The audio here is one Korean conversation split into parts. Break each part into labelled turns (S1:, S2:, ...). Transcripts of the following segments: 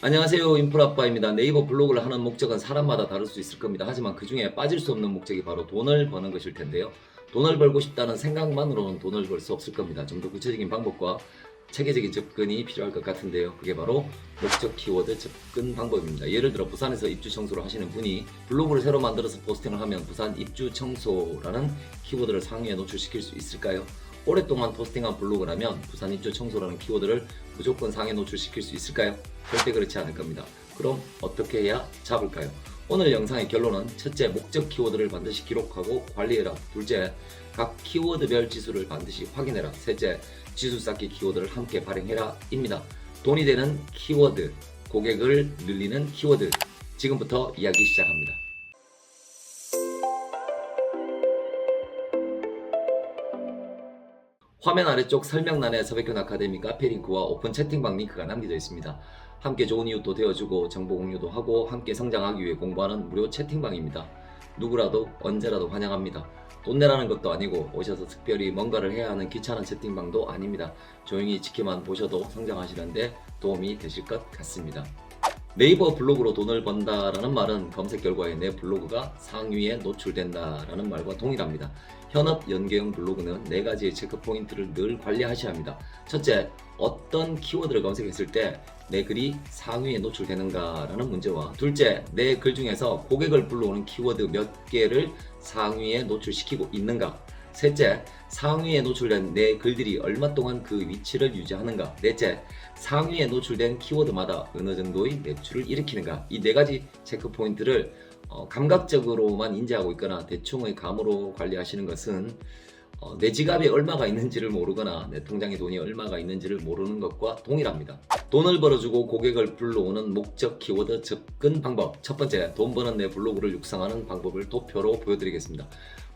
S1: 안녕하세요 인프라빠입니다. 네이버 블로그를 하는 목적은 사람마다 다를 수 있을 겁니다. 하지만 그 중에 빠질 수 없는 목적이 바로 돈을 버는 것일 텐데요. 돈을 벌고 싶다는 생각만으로는 돈을 벌 수 없을 겁니다. 좀 더 구체적인 방법과 체계적인 접근이 필요할 것 같은데요. 그게 바로 목적 키워드 접근 방법입니다. 예를 들어 부산에서 입주 청소를 하시는 분이 블로그를 새로 만들어서 포스팅을 하면 부산 입주 청소라는 키워드를 상위에 노출시킬 수 있을까요? 오랫동안 포스팅한 블로그라면 부산 입주 청소라는 키워드를 무조건 상에 노출시킬 수 있을까요? 절대 그렇지 않을 겁니다. 그럼 어떻게 해야 잡을까요? 오늘 영상의 결론은 첫째, 목적 키워드를 반드시 기록하고 관리해라. 둘째, 각 키워드별 지수를 반드시 확인해라. 셋째, 지수 쌓기 키워드를 함께 발행해라. 입니다. 돈이 되는 키워드, 고객을 늘리는 키워드. 지금부터 이야기 시작합니다. 화면 아래쪽 설명란에 서백현 아카데미 카페 링크와 오픈 채팅방 링크가 남겨져 있습니다. 함께 좋은 이웃도 되어주고 정보 공유도 하고 함께 성장하기 위해 공부하는 무료 채팅방입니다. 누구라도 언제라도 환영합니다. 돈 내라는 것도 아니고 오셔서 특별히 뭔가를 해야 하는 귀찮은 채팅방도 아닙니다. 조용히 지켜만 보셔도 성장하시는데 도움이 되실 것 같습니다. 네이버 블로그로 돈을 번다라는 말은 검색 결과에 내 블로그가 상위에 노출된다라는 말과 동일합니다. 현업 연계형 블로그는 네 가지의 체크 포인트를 늘 관리하셔야 합니다. 첫째, 어떤 키워드를 검색했을 때 내 글이 상위에 노출되는가라는 문제와 둘째, 내 글 중에서 고객을 불러오는 키워드 몇 개를 상위에 노출시키고 있는가 셋째, 상위에 노출된 내 글들이 얼마 동안 그 위치를 유지하는가. 넷째, 상위에 노출된 키워드마다 어느 정도의 매출을 일으키는가. 이 네 가지 체크 포인트를 어, 감각적으로만 인지하고 있거나 대충의 감으로 관리하시는 것은 어, 내 지갑에 얼마가 있는지를 모르거나 내 통장에 돈이 얼마가 있는지를 모르는 것과 동일합니다. 돈을 벌어주고 고객을 불러오는 목적 키워드 접근 방법. 첫 번째, 돈 버는 내 블로그를 육성하는 방법을 도표로 보여드리겠습니다.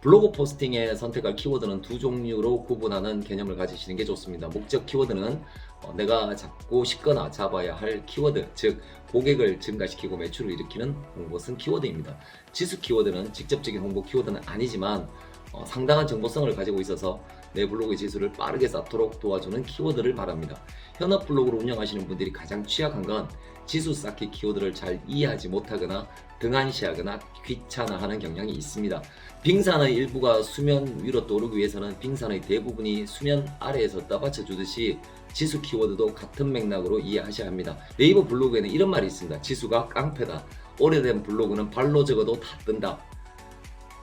S1: 블로그 포스팅에 선택할 키워드는 두 종류로 구분하는 개념을 가지시는 게 좋습니다. 목적 키워드는 어, 내가 잡고 싶거나 잡아야 할 키워드, 즉 고객을 증가시키고 매출을 일으키는 홍보성 키워드입니다. 지수 키워드는 직접적인 홍보 키워드는 아니지만 어, 상당한 정보성을 가지고 있어서 내 블로그의 지수를 빠르게 쌓도록 도와주는 키워드를 바랍니다. 현업 블로그를 운영하시는 분들이 가장 취약한 건 지수 쌓기 키워드를 잘 이해하지 못하거나 등한시하거나 귀찮아하는 경향이 있습니다. 빙산의 일부가 수면 위로 떠오르기 위해서는 빙산의 대부분이 수면 아래에서 떠받쳐 주듯이 지수 키워드도 같은 맥락으로 이해하셔야 합니다. 네이버 블로그에는 이런 말이 있습니다. 지수가 깡패다. 오래된 블로그는 발로 적어도 다 뜬다.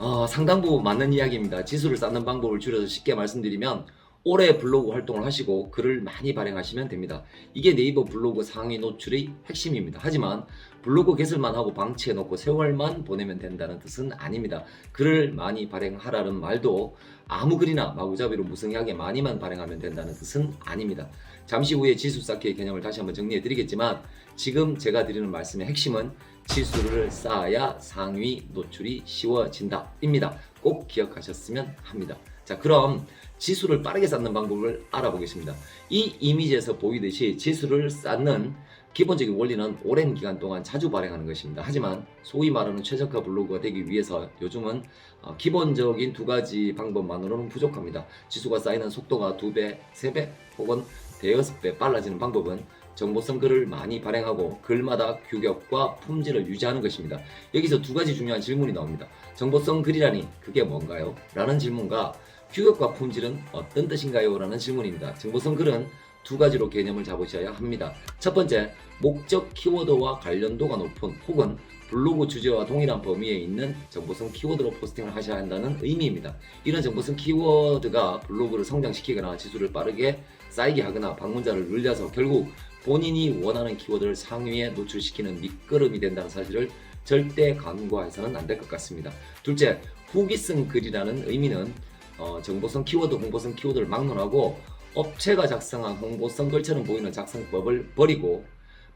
S1: 어, 상당 부분 맞는 이야기입니다. 지수를 쌓는 방법을 줄여서 쉽게 말씀드리면 올해 블로그 활동을 하시고 글을 많이 발행하시면 됩니다. 이게 네이버 블로그 상위 노출의 핵심입니다. 하지만 블로그 개설만 하고 방치해 놓고 세월만 보내면 된다는 뜻은 아닙니다. 글을 많이 발행하라는 말도 아무 글이나 마구잡이로 무성의하게 많이만 발행하면 된다는 뜻은 아닙니다. 잠시 후에 지수 쌓기의 개념을 다시 한번 정리해 드리겠지만 지금 제가 드리는 말씀의 핵심은 지수를 쌓아야 상위 노출이 쉬워진다 입니다. 꼭 기억하셨으면 합니다. 자 그럼 지수를 빠르게 쌓는 방법을 알아보겠습니다. 이 이미지에서 보이듯이 지수를 쌓는 기본적인 원리는 오랜 기간 동안 자주 발행하는 것입니다. 하지만 소위 말하는 최저가 블로그가 되기 위해서 요즘은 어, 기본적인 두 가지 방법만으로는 부족합니다. 지수가 쌓이는 속도가 두 배, 세 배 혹은 대여섯 배 빨라지는 방법은 정보성 글을 많이 발행하고 글마다 규격과 품질을 유지하는 것입니다. 여기서 두 가지 중요한 질문이 나옵니다. 정보성 글이라니 그게 뭔가요? 라는 질문과 규격과 품질은 어떤 뜻인가요? 라는 질문입니다. 정보성 글은 두 가지로 개념을 잡으셔야 합니다. 첫 번째, 목적 키워드와 관련도가 높은 혹은 블로그 주제와 동일한 범위에 있는 정보성 키워드로 포스팅을 하셔야 한다는 의미입니다. 이런 정보성 키워드가 블로그를 성장시키거나 지수를 빠르게 쌓이게 하거나 방문자를 늘려서 결국 본인이 원하는 키워드를 상위에 노출시키는 밑거름이 된다는 사실을 절대 간과해서는 안 될 것 같습니다. 둘째, 후기성 글이라는 의미는 어, 정보성 키워드, 홍보성 키워드를 막론하고 업체가 작성한 홍보성 글처럼 보이는 작성법을 버리고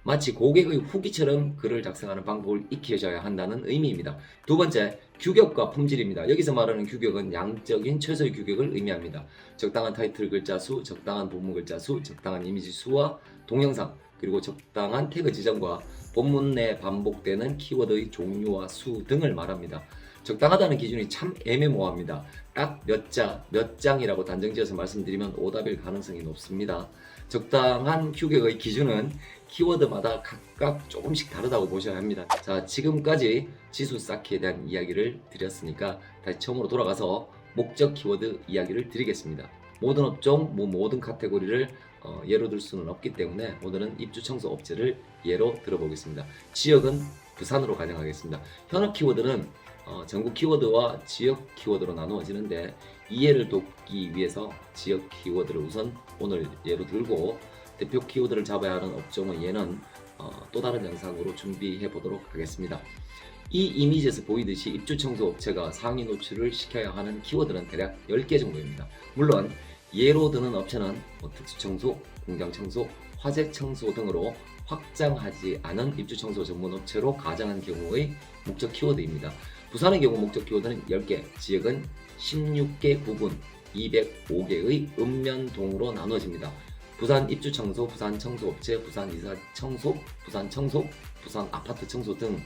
S1: 마치 고객의 후기처럼 글을 작성하는 방법을 익히셔야 한다는 의미입니다. 두 번째, 규격과 품질입니다. 여기서 말하는 규격은 양적인 최소의 규격을 의미합니다. 적당한 타이틀 글자 수, 적당한 본문 글자 수, 적당한 이미지 수와 동영상, 그리고 적당한 태그 지정과 본문 내 반복되는 키워드의 종류와 수 등을 말합니다. 적당하다는 기준이 참 애매모호합니다. 딱 몇 자, 몇 장이라고 단정지어서 말씀드리면 오답일 가능성이 높습니다. 적당한 휴격의 기준은 키워드마다 각각 조금씩 다르다고 보셔야 합니다. 자, 지금까지 지수 쌓기에 대한 이야기를 드렸으니까 다시 처음으로 돌아가서 목적 키워드 이야기를 드리겠습니다. 모든 업종, 뭐 모든 카테고리를 어, 예로 들 수는 없기 때문에 오늘은 입주 청소 업체를 예로 들어보겠습니다. 지역은 부산으로 가정하겠습니다. 현업 키워드는 어, 전국 키워드와 지역 키워드로 나누어지는데 이해를 돕기 위해서 지역 키워드를 우선 오늘 예로 들고 대표 키워드를 잡아야 하는 업종의 예는 어, 또 다른 영상으로 준비해 보도록 하겠습니다. 이 이미지에서 보이듯이 입주 청소 업체가 상위 노출을 시켜야 하는 키워드는 대략 10개 정도입니다. 물론 예로 드는 업체는 뭐 특수 청소, 공장 청소, 화재 청소 등으로 확장하지 않은 입주 청소 전문 업체로 가정한 경우의 목적 키워드입니다. 부산의 경우 목적 키워드는 10개, 지역은 16개 구군 205개의 읍면동으로 나눠집니다. 부산 입주 청소, 부산 청소 업체, 부산 이사 청소, 부산 청소, 부산 아파트 청소 등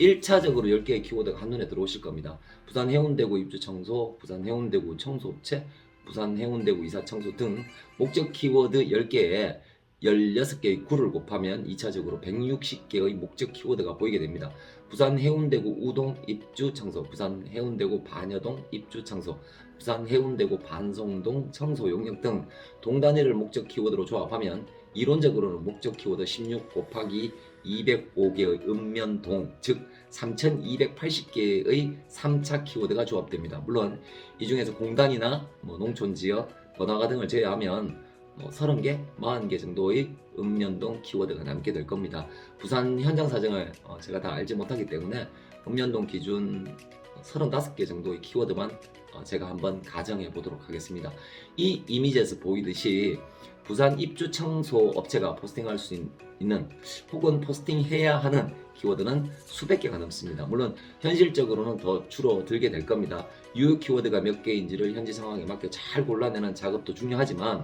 S1: 1차적으로 10개의 키워드가 한눈에 들어오실 겁니다. 부산 해운대구 입주 청소, 부산 해운대구 청소 업체, 부산 해운대구 이사 청소 등 목적 키워드 10개에 16개의 구를 곱하면 2차적으로 160개의 목적 키워드가 보이게 됩니다. 부산 해운대구 우동 입주 청소, 부산 해운대구 반여동 입주 청소, 부산 해운대구 반송동 청소 용역 등 동단위를 목적 키워드로 조합하면 이론적으로는 목적 키워드 16 곱하기 205개의 읍면동 즉 3280개의 3차 키워드가 조합됩니다. 물론 이 중에서 공단이나 뭐 농촌 지역, 번화가 등을 제외하면 뭐 30개, 40개 정도의 읍면동 키워드가 남게 될 겁니다. 부산 현장 사정을 어, 제가 다 알지 못하기 때문에 읍면동 기준 35개 정도의 키워드만 어, 제가 한번 가정해 보도록 하겠습니다. 이 이미지에서 보이듯이 부산 입주 청소 업체가 포스팅할 수 있- 있는 혹은 포스팅해야 하는 키워드는 수백 개가 넘습니다. 물론 현실적으로는 더 줄어들게 될 겁니다. 유효 키워드가 몇 개인지를 현지 상황에 맞게 잘 골라내는 작업도 중요하지만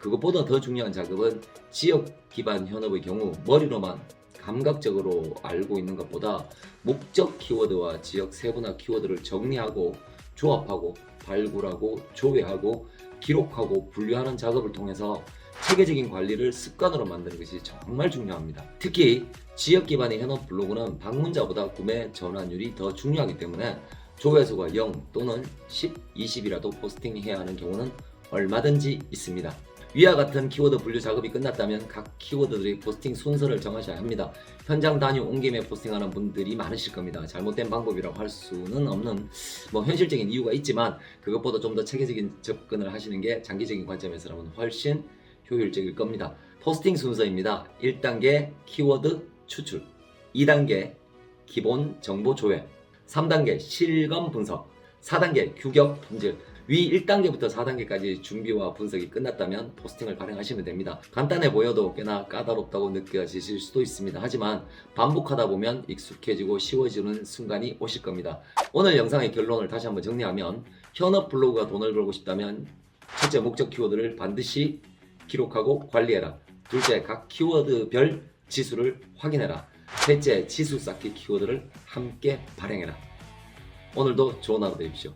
S1: 그것보다 더 중요한 작업은 지역 기반 현업의 경우 머리로만 감각적으로 알고 있는 것보다 목적 키워드와 지역 세분화 키워드를 정리하고 조합하고 발굴하고 조회하고 기록하고 분류하는 작업을 통해서 체계적인 관리를 습관으로 만드는 것이 정말 중요합니다. 특히 지역 기반의 현업 블로그는 방문자보다 구매 전환율이 더 중요하기 때문에 조회수가 0 또는 10, 20이라도 포스팅해야 하는 경우는 얼마든지 있습니다. 위와 같은 키워드 분류 작업이 끝났다면 각 키워드들의 포스팅 순서를 정하셔야 합니다. 현장 단위 온 김에 포스팅하는 분들이 많으실 겁니다. 잘못된 방법이라고 할 수는 없는 뭐 현실적인 이유가 있지만 그것보다 좀 더 체계적인 접근을 하시는 게 장기적인 관점에서는 훨씬 효율적일 겁니다. 포스팅 순서입니다. 1단계 키워드 추출, 2단계 기본 정보 조회, 3단계 실검 분석, 4단계 규격 품질. 위 1단계부터 4단계까지 준비와 분석이 끝났다면 포스팅을 발행하시면 됩니다. 간단해 보여도 꽤나 까다롭다고 느껴지실 수도 있습니다. 하지만 반복하다 보면 익숙해지고 쉬워지는 순간이 오실 겁니다. 오늘 영상의 결론을 다시 한번 정리하면 현업 블로그가 돈을 벌고 싶다면 첫째 목적 키워드를 반드시 기록하고 관리해라. 둘째 각 키워드별 지수를 확인해라. 셋째 지수 쌓기 키워드를 함께 발행해라. 오늘도 좋은 하루 되십시오.